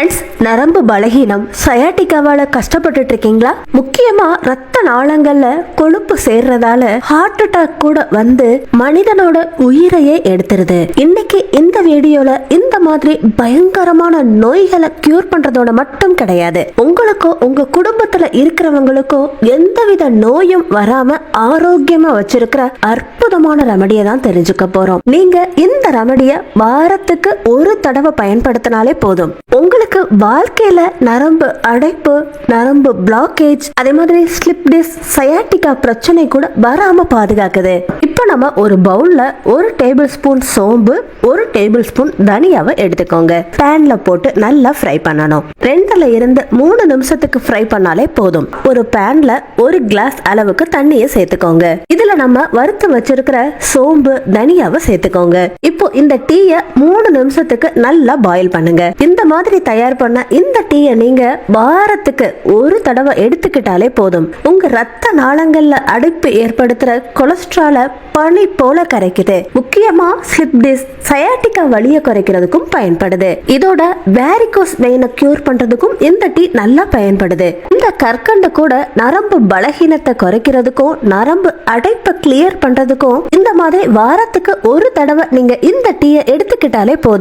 Friends நரம்பு பலகீனம் சயாட்டிக்காவால கஷ்டப்பட்டுட்டு இருக்கீங்களா முக்கியமா ரத்த நாளங்கள்ல கொழுப்பு சேர்றதால ஹார்ட் அட்டாக் கூட வந்து மனிதனோட உயிரையே எடுத்துருது. இன்னைக்கு இந்த வீடியோல இந்த மாதிரி பயங்கரமான நோய்களை கியூர் பண்றதோட மட்டும் கிடையாது. உங்களுக்கோ உங்க குடும்பத்துல இருக்கிறவங்களுக்கோ எந்தவித நோயும் வராம ஆரோக்கியமா வச்சிருக்கிற அற்புதமான ரெமடியை தான் தெரிஞ்சுக்க போறோம். நீங்க இந்த ரெமடியை வாரத்துக்கு ஒரு தடவை பயன்படுத்தினாலே போதும். உங்களுக்கு வாழ்க்கையில நரம்பு அடைப்பு நரம்பு பிளாக்கேஜ் அதே மாதிரி ஸ்லிப் டிஸ் சயாட்டிகா பிரச்சனை கூட வராம பாதுகாக்குது. இப்போ நம்ம ஒரு பவுல்ல ஒரு டேபிள் ஸ்பூன் சோம்பு ஒரு டேபிள் ஸ்பூன் தனியாவை எடுத்துக்கோங்க. பேன்ல போட்டு நல்லா ஃப்ரை பண்ணணும். ரெண்டுல இருந்து மூணு நிமிஷத்துக்கு ஃப்ரை பண்ணாலே போதும். ஒரு பேன்ல ஒரு கிளாஸ் அளவுக்கு தண்ணியை சேர்த்துக்கோங்க. இதுல நம்ம வறுத்து வச்சிருக்கிற சோம்பு தனியாவை சேர்த்துக்கோங்க. இப்போ இந்த டீயை மூணு நிமிஷத்துக்கு நல்லா பாயில் பண்ணுங்க. இந்த மாதிரி தயார் பண்ண இந்த டீயை நீங்க வாரத்துக்கு ஒரு தடவை எடுத்துக்கிட்டாலே போதும். உங்க ரத்த நாளங்கள்ல அடைப்பு ஏற்படுத்துற கொலஸ்ட்ரால பனி போல கரைக்குது. முக்கியமா ஸ்லிப் டிஸ் சயாட்டிக்கா வலிய குறைக்கிறதுக்கும் பயன்படுது. இதோட வேரிகோஸ் வெயினை கியூர் பண்றதுக்கும் இந்த டீ நல்லா பயன்படுது. இந்த கற்கண்டு கூட நரம்பு பலகீனத்தை குறைக்கிறதுக்கும் நரம்பு அடைப்பை கிளியர் பண்றதுக்கும் இந்த மாதிரி வாரத்துக்கு ஒரு தடவை நீங்க இந்த டீயை எடுத்துக்கிட்டாலே போதும்.